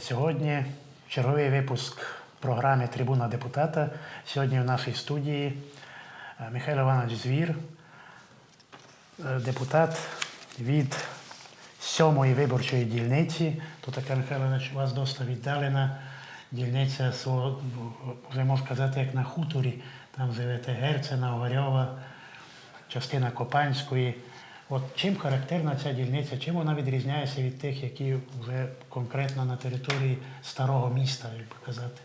Сьогодні черговий випуск програми Трибуна депутата. Сьогодні в нашій студії е, Михайло Іванович Звір, е, депутат від сьомої виборчої дільниці. Тут така Михайло Іванович, у вас досить віддалена дільниця вже можна сказати, як на хуторі. Там живете Герцена, Огарьова, частина Копанської. От чим характерна ця дільниця, чим вона відрізняється від тих, які вже конкретно на території старого міста, як би казати?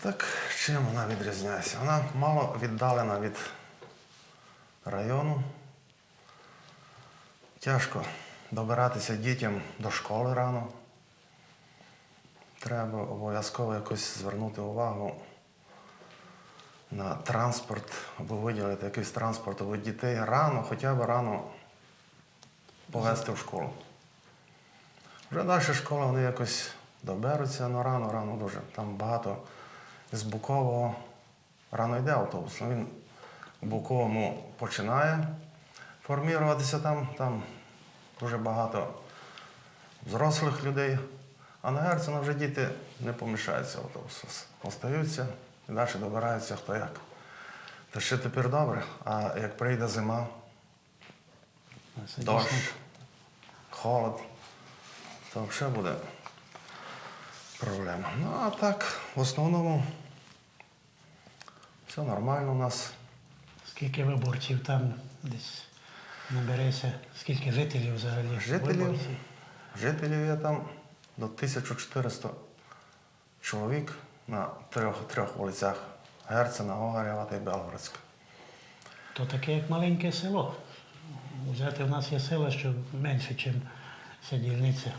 Так чим вона відрізняється? Вона мало віддалена від району. Тяжко добиратися дітям до школи рано. Треба обов'язково якось звернути увагу на транспорт, або виділити якийсь транспорт, або дітей рано, хоча б рано повезти в школу. Вже далі школа вони якось доберуться, але рано, рано дуже. Там багато з Букового рано йде автобус. Ну, Він в Буковому починає формуватися там, там дуже багато взрослих людей, а на Герцена вже діти не помішаються в автобус. Остаються і далі добираються хто як. Та ще тепер добре, а як прийде зима, дощ, холод, то взагалі буде проблема. Ну, а так, в основному, все нормально у нас. Скільки виборців там десь набереться, скільки жителів взагалі? Жителів, виборців? жителів є там до 1400 чоловік на трьох, трьох вулицях Герцена, Огарєва та Белгородська. То таке як маленьке село. Взяти в нас є села, що менше, ніж ця дільниця.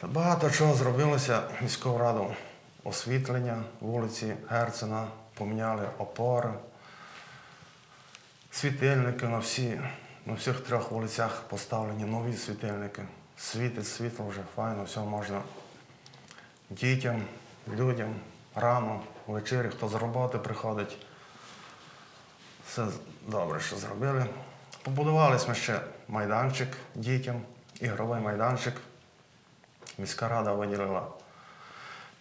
Та Багато чого зробилося міською радою. Освітлення вулиці Герцена, поміняли опори, світильники на, всі, на всіх трьох вулицях поставлені нові світильники. Світить світло вже файно, все можна дітям, людям рано, ввечері, хто з роботи приходить. Все добре, що зробили. Побудували ми ще майданчик дітям, ігровий майданчик. Міська рада виділила.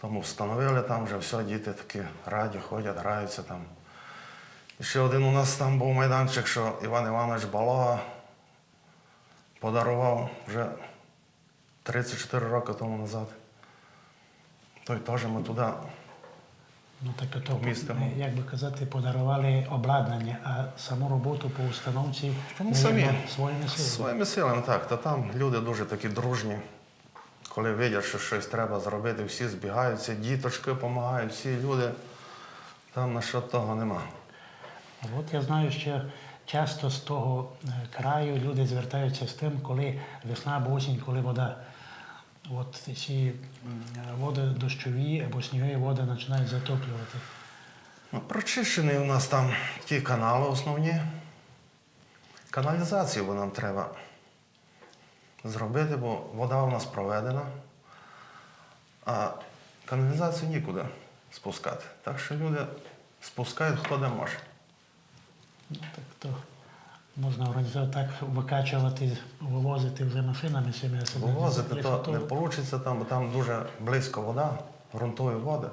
Тому встановили там вже все, діти такі раді, ходять, граються там. І ще один у нас там був майданчик, що Іван Іванович Балога подарував вже 34 роки тому назад. Той теж ми туди. Ну так то, Містимо. як би казати, подарували обладнання, а саму роботу по установці Тому наверно, самі своїми силами. Своїми силами, так. Та там люди дуже такі дружні. Коли видять, що щось треба зробити, всі збігаються, діточки допомагають, всі люди. Там на що того нема. От я знаю, що часто з того е, краю люди звертаються з тим, коли весна або осінь, коли вода. От ці води дощові або снігові води починають затоплювати. Ну, прочищені у нас там ті канали основні. Каналізацію бо нам треба зробити, бо вода у нас проведена, а каналізацію нікуди спускати. Так що люди спускають хто де може. Ну, так то можна організувати так, викачувати, вивозити вже машинами цими особливо. Вивозити то не вийде, там, бо там дуже близько вода, ґрунтові води.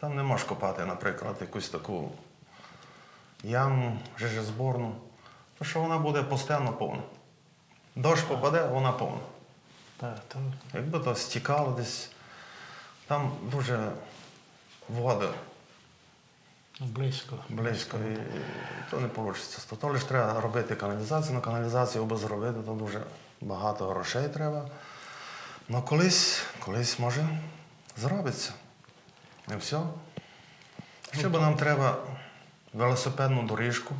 Там не можеш копати, наприклад, якусь таку яму, жижезборну, тому що вона буде постійно повна. Дощ попаде, вона повна. Так, то Якби то стікало десь, там дуже води близько. близько, і то не вийде. То, лише треба робити каналізацію, на каналізацію аби зробити, то дуже багато грошей треба. Ну колись, колись може зробиться. І все. Ще б нам треба велосипедну доріжку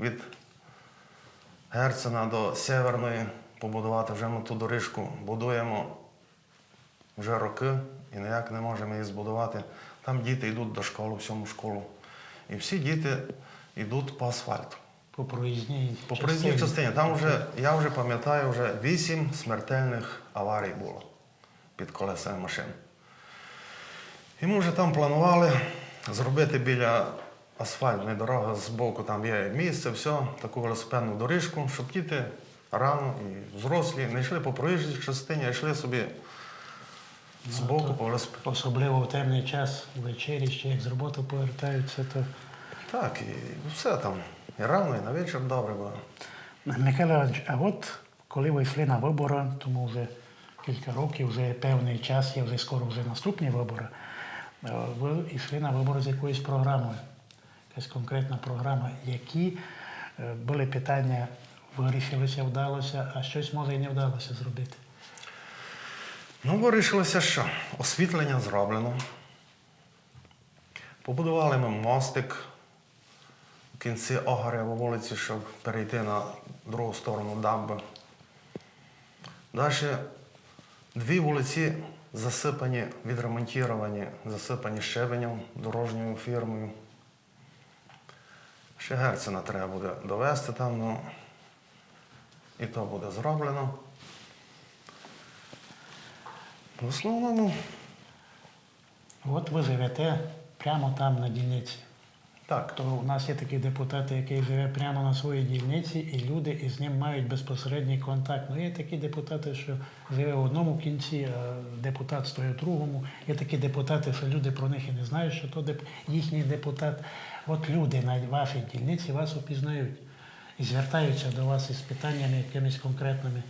від Герцена до Северної побудувати. Вже ми ту доріжку будуємо вже роки і ніяк не можемо її збудувати. Там діти йдуть до школи, всьому школу. І всі діти йдуть по асфальту. По проїзній По проїзній частині. Там вже, я вже пам'ятаю, вже вісім смертельних аварій було під колесами машин. І ми вже там планували зробити біля асфальтної дороги з боку, там є місце, все, таку велосипедну доріжку, щоб діти рано, і взрослі, не йшли по проїжджій частині, а йшли собі з боку велосипеду. Особливо в темний час, ввечері, ще як з роботи повертаються, то Так, і все там. І рано, і на вечір добре було. Михайло Іванович, а от коли ви йшли на вибори, тому вже кілька років, вже певний час, є вже скоро вже наступні вибори, е, ви йшли на вибори з якоюсь програмою, якась конкретна програма, які е, були питання, вирішилися, вдалося, а щось може і не вдалося зробити. Ну, вирішилося, що освітлення зроблено. Побудували ми мостик в кінці Огарєва вулиці, щоб перейти на другу сторону дамби. Далі дві вулиці засипані, відремонтовані, засипані щебенем дорожньою фірмою. Ще Герцена треба буде довести там, ну і то буде зроблено. В основному От ви живете прямо там на дільниці. так. То у нас є такі депутати, який живе прямо на своїй дільниці, і люди із ним мають безпосередній контакт. Ну, є такі депутати, що живе в одному кінці, а депутат стоїть в другому. Є такі депутати, що люди про них і не знають, що то деп- їхній депутат. От люди на вашій дільниці вас опізнають і звертаються до вас із питаннями якимись конкретними.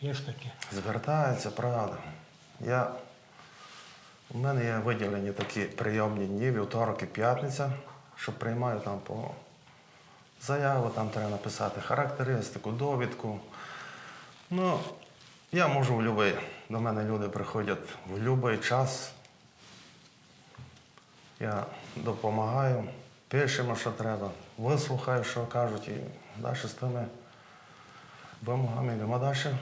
Є ж таке. Звертається, правда. Я... У мене є виділені такі прийомні дні, вівторок і п'ятниця, що приймаю там по заяву, там треба написати характеристику, довідку. Ну, я можу в будь-який. До мене люди приходять в будь-який час. Я допомагаю, пишемо, що треба, вислухаю, що кажуть, і далі з тими вимогами йдемо далі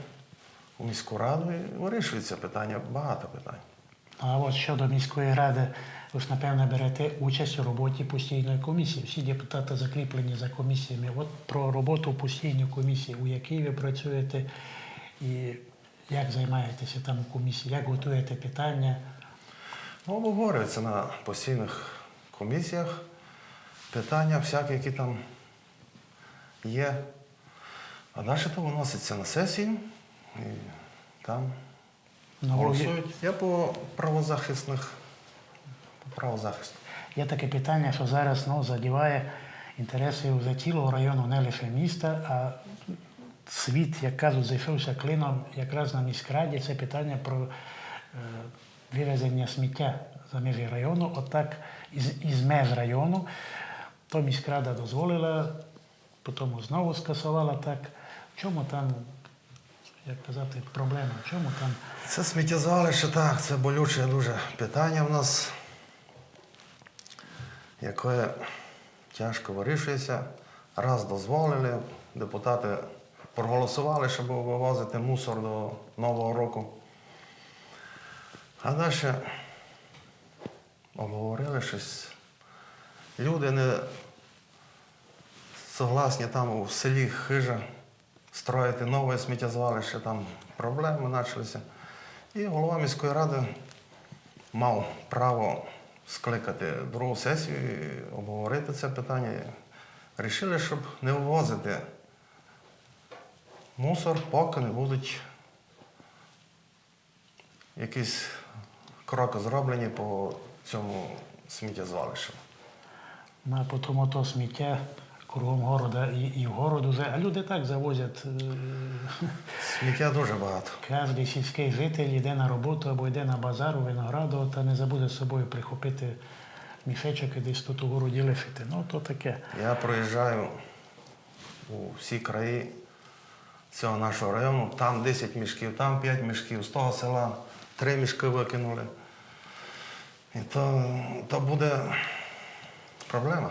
у міську раду і вирішується питання, багато питань. А от щодо міської ради, ви ж напевно берете участь у роботі постійної комісії. Всі депутати закріплені за комісіями. От про роботу постійної комісії, у якій ви працюєте, і як займаєтеся там у комісії, як готуєте питання. Ну, обговорюється на постійних комісіях питання всякі, які там є. А далі то виноситься на сесію і там Ну, голосують. Я по правозахисних, по правозахисту. Є таке питання, що зараз ну, задіває інтереси вже цілого району, не лише міста, а світ, як кажуть, зайшовся клином якраз на міськраді. Це питання про е, вивезення сміття за межі району. Отак, із, із меж району, то міськрада дозволила, потім знову скасувала так. В чому там, як казати, проблема? В чому там? Це сміттєзвалище, так, це болюче дуже питання в нас, яке тяжко вирішується. Раз дозволили, депутати проголосували, щоб вивозити мусор до Нового року. А далі обговорили щось. Люди не согласні там у селі хижа строїти нове сміттєзвалище, там проблеми почалися. І голова міської ради мав право скликати другу сесію і обговорити це питання. Рішили, щоб не вивозити мусор, поки не будуть якісь кроки зроблені по цьому сміттєзвалищу. Ну, а потім ото сміття кругом города і, і в город уже, а люди так завозять. е, Сміття дуже багато. Кожен сільський житель йде на роботу або йде на базар у винограду та не забуде з собою прихопити мішечок і десь тут у городі лишити. Ну, то таке. Я проїжджаю у всі краї цього нашого району, там 10 мішків, там 5 мішків, з того села 3 мішки викинули. І то, то буде проблема.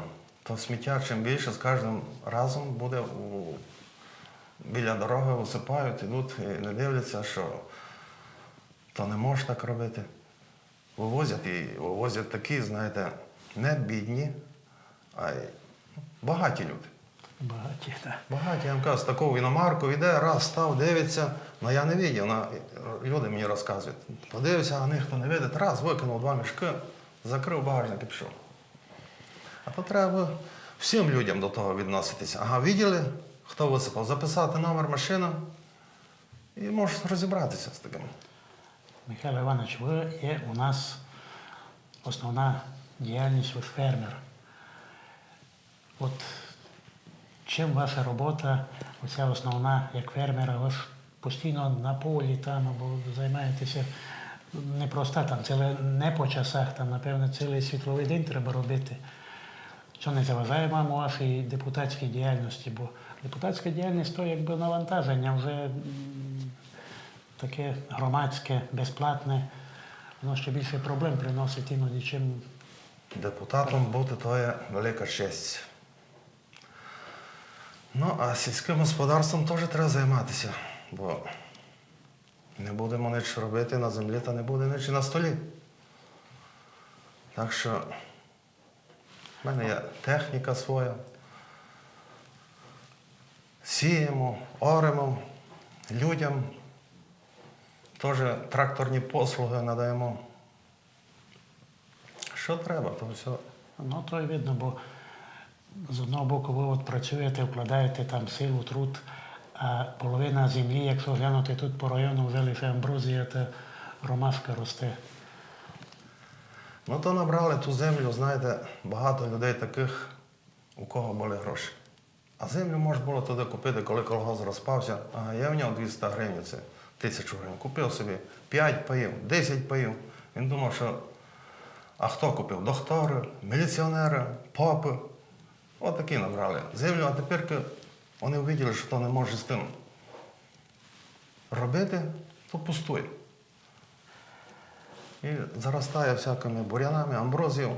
То сміття чим більше з кожним разом буде у, біля дороги висипають, ідуть і не дивляться, що то не можна так робити. Вивозять і вивозять такі, знаєте, не бідні, а й багаті люди. Багаті. Так. Багаті, я вам кажу, з такого іномарку йде, раз став, дивиться. Ну я не на, люди мені розказують. Подивився, а ніхто не видить, раз, викинув два мішки, закрив багажник і пішов. А то всім людям до того відноситися. Ага, виділи, хто висипав, записати номер машини і можеш розібратися з таким. Михайло Іванович, ви є у нас основна діяльність ви фермер. От чим ваша робота, оця основна як фермера, ви ж постійно на полі там або займаєтеся не просто там, ціле не по часах, там, напевно, цілий світловий день треба робити. Що не заважає вам у вашій депутатській діяльності, бо депутатська діяльність то якби навантаження вже таке громадське, безплатне, воно ще більше проблем приносить іноді, чим Депутатом бути то є велика честь. Ну, а сільським господарством теж треба займатися, бо не будемо нічого робити на землі, та не буде нічого на столі. Так що в мене є техніка своя. Сіємо, оремо, людям теж тракторні послуги надаємо. Що треба, то все. ну то й видно, бо з одного боку ви от працюєте, вкладаєте там силу, труд, а половина землі, якщо глянути тут по району, вже лише амброзія та ромашка росте. Ну то набрали ту землю, знаєте, багато людей таких, у кого були гроші. А землю можна було туди купити, коли колгосп розпався. Ага, я в нього 200 гривень, це тисячу гривень. Купив собі 5 паїв, 10 паїв. Він думав, що а хто купив? Доктори, міліціонери, попи. Отакі набрали землю, а тепер вони побачили, що то не може з тим робити, то пустує. І заростає всякими бур'янами, амброзією.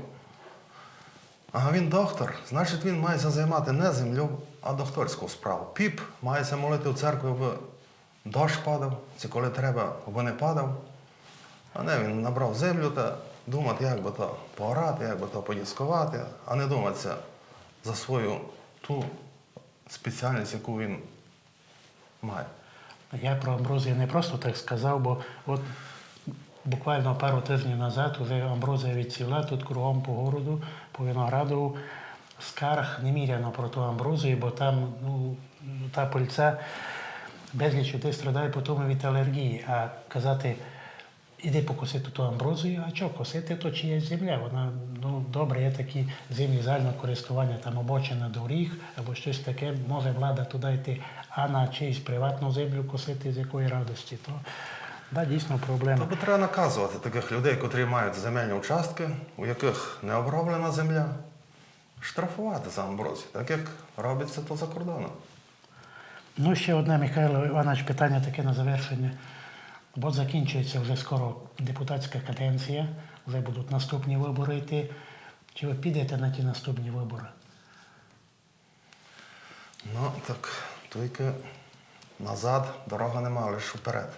Ага, він доктор, значить він має займати не землю, а докторську справу. Піп мається молити в церкві, аби дощ падав, це коли треба, аби не падав. А не він набрав землю та думати, як би то поорати, як би то подіскувати, а не думатися за свою ту спеціальність, яку він має. Я про амброзію не просто так сказав, бо от буквально пару тижнів назад вже амброзія відсіла тут кругом по городу, по винограду. Скарг неміряно про ту амброзію, бо там ну, та пильця безліч людей страдає потім від алергії. А казати, іди покосити ту амброзію, а що косити, то чиясь земля. Вона ну добре, є такі землі загального користування, там обочина доріг або щось таке, може влада туди йти, а на чиїсь приватну землю косити з якої радості. То да, дійсно проблема. Тобто треба наказувати таких людей, котрі мають земельні участки, у яких не оброблена земля, штрафувати за амброзію, так як робиться то за кордоном. Ну, ще одне, Михайло Іванович, питання таке на завершення. Бо закінчується вже скоро депутатська каденція, вже будуть наступні вибори йти. Чи ви підете на ті наступні вибори? Ну, так тільки назад дорога нема, лише вперед.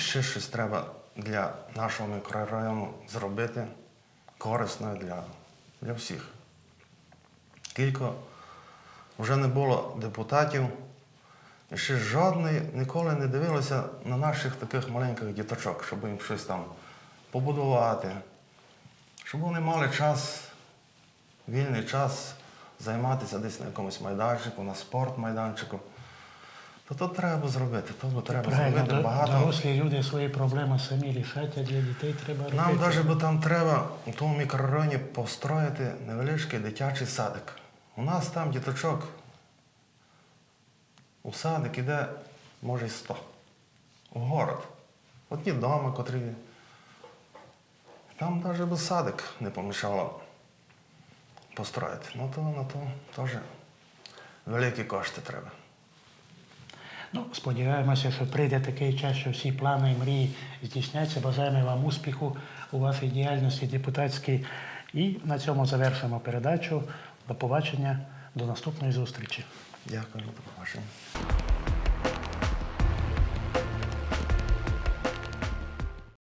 Ще щось треба для нашого мікрорайону зробити корисне для, для всіх. Кілька вже не було депутатів, і ще жодний ніколи не дивилися на наших таких маленьких діточок, щоб їм щось там побудувати, щоб вони мали час вільний час займатися десь на якомусь майданчику, на спортмайданчику. То то треба зробити, то треба Правильно, зробити до- багато. дорослі люди свої проблеми самі рішать, а для дітей треба робити. Нам навіть би там треба у тому мікрорайоні построїти невеличкий дитячий садик. У нас там діточок у садик іде, може, й 100. У город. Одні дома, котрі. Там навіть би садик не помішало построїти. Ну то на то теж великі кошти треба. Ну, сподіваємося, що прийде такий час, що всі плани і мрії здійсняться. Бажаємо вам успіху у вашій діяльності депутатській. І на цьому завершимо передачу. До побачення, до наступної зустрічі. Дякую, до побачення.